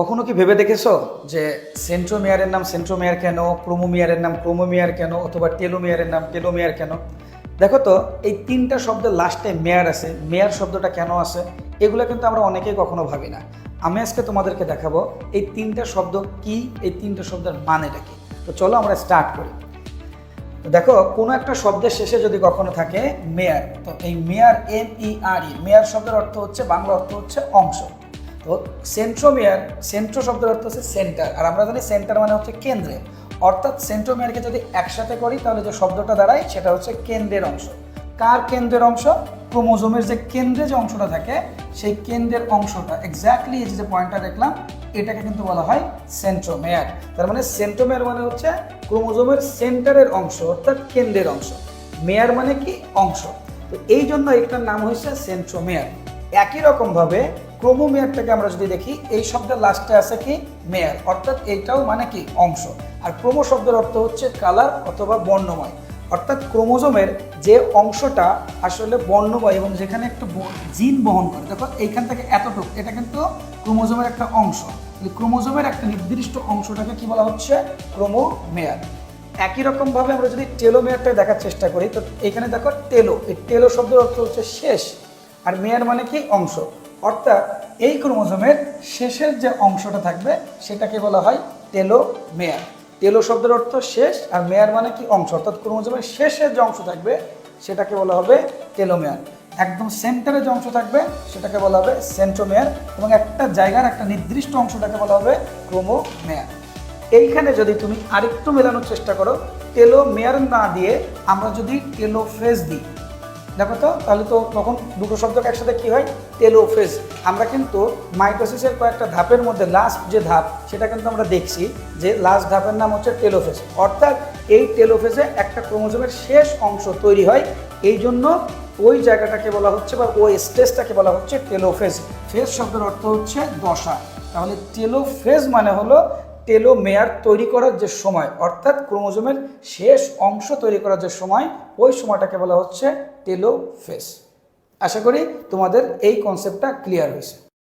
কখনো কি ভেবে দেখেছ যে সেন্ট্রোমিয়ারের নাম সেন্ট্রোমিয়ার কেন ক্রোমোমিয়ারের নাম ক্রোমোমিয়ার কেন অথবা টেলোমিয়ারের নাম টেলোমিয়ার কেন? দেখো তো, এই তিনটা শব্দের লাস্টে মেয়ার আছে। মেয়ার শব্দটা কেন আছে? এগুলো কিন্তু আমরা অনেকেই কখনো ভাবি না। আমি আজকে তোমাদেরকে দেখাবো এই তিনটা শব্দ কি, এই তিনটা শব্দের মানেটা কি। তো চলো আমরা স্টার্ট করি। তো দেখো, কোনো একটা শব্দের শেষে যদি কখনো থাকে মেয়ার তো এই মেয়ার এম ই আর ই মেয়ার শব্দের অর্থ হচ্ছে, বাংলা অর্থ হচ্ছে অংশ। তো সেন্ট্রোমেয়ার সেন্ট্রো শব্দের অর্থ হচ্ছে সেন্টার আর আমরা জানি সেন্টার মানে হচ্ছে কেন্দ্রে। অর্থাৎ সেন্ট্রোমেয়ারকে যদি একসাথে করি, তাহলে যে শব্দটা দাঁড়ায়, সেটা হচ্ছে কেন্দ্রের অংশ। কার কেন্দ্রের অংশ? ক্রোমোজোমের যে কেন্দ্রে যে অংশটা থাকে, সেই কেন্দ্রের অংশটা এক্স্যাক্টলি এই যে পয়েন্টটা দেখলাম, এটাকে কিন্তু বলা হয় সেন্ট্রোমেয়ার তার মানে সেন্ট্রোমেয়ার মানে হচ্ছে ক্রোমোজোমের সেন্টারের অংশ, অর্থাৎ কেন্দ্রের অংশ। মেয়ার মানে কি? অংশ। তো এই জন্য এটার নাম হয়েছে সেন্ট্রোমেয়ার একই রকমভাবে ক্রোমোমেয়ারটাকে আমরা যদি দেখি, এই শব্দের লাস্টে আছে কি? মেয়ার। অর্থাৎ এইটাও মানে কি? অংশ। আর ক্রোমো শব্দের অর্থ হচ্ছে কালার অথবা বর্ণময়। অর্থাৎ ক্রোমোজোমের যে অংশটা আসলে বর্ণময় এবং যেখানে একটা জিন বহন করে, দেখো এইখান থেকে এতটুকু, এটা কিন্তু ক্রোমোজোমের একটা অংশ। ক্রোমোজোমের একটা নির্দিষ্ট অংশটাকে কি বলা হচ্ছে? ক্রোমোমেয়ার। একই রকমভাবে আমরা যদি টেলোমেয়ারটা দেখার চেষ্টা করি, তো এখানে দেখো টেলো। এই টেলো শব্দের অর্থ হচ্ছে শেষ। আর মেয়ার মানে কি অংশ। অর্থাৎ এই ক্রোমোজোমের শেষের যে অংশটা থাকবে, সেটাকে বলা হয় টেলোমেয়ার। টেলো শব্দের অর্থ শেষ, আর মেয়ার মানে কি অংশ। অর্থাৎ ক্রোমোজোমের শেষের যে অংশ থাকবে, সেটাকে বলা হবে টেলোমেয়ার। একদম সেন্টারে যে অংশ থাকবে, সেটাকে বলা হবে সেন্ট্রোমেয়ার, এবং একটা জায়গার একটা নির্দিষ্ট অংশটাকে বলা হবে ক্রোমোমেয়ার। এইখানে যদি তুমি আরেকটু মেলানোর চেষ্টা করো, টেলোমেয়ার না দিয়ে আমরা যদি টেলোফেজ দিই দেখো তো, তাহলে তো তখন দুটো শব্দকে একসাথে কি হয়? টেলোফেজ আমরা কিন্তু মাইটোসিসের কয়েকটা ধাপের মধ্যে লাস্ট যে ধাপ, সেটা কিন্তু আমরা দেখছি যে লাস্ট ধাপের নাম হচ্ছে টেলোফেজ অর্থাৎ এই টেলোফেজে একটা ক্রোমোজোমের শেষ অংশ তৈরি হয়, এই জন্য ওই জায়গাটাকে বলা হচ্ছে বা ওই স্টেজটাকে বলা হচ্ছে টেলোফেজ ফেজ শব্দের অর্থ হচ্ছে দশা। তাহলে টেলোফেজ মানে হলো টেলোমেয়ার তৈরি করার যে সময়, অর্থাৎ ক্রোমোজোমের শেষ অংশ তৈরি করার যে সময়, ওই সময়টাকে বলা হচ্ছে টেলোফেজ আশা করি তোমাদের এই কনসেপ্টটা ক্লিয়ার হয়েছে।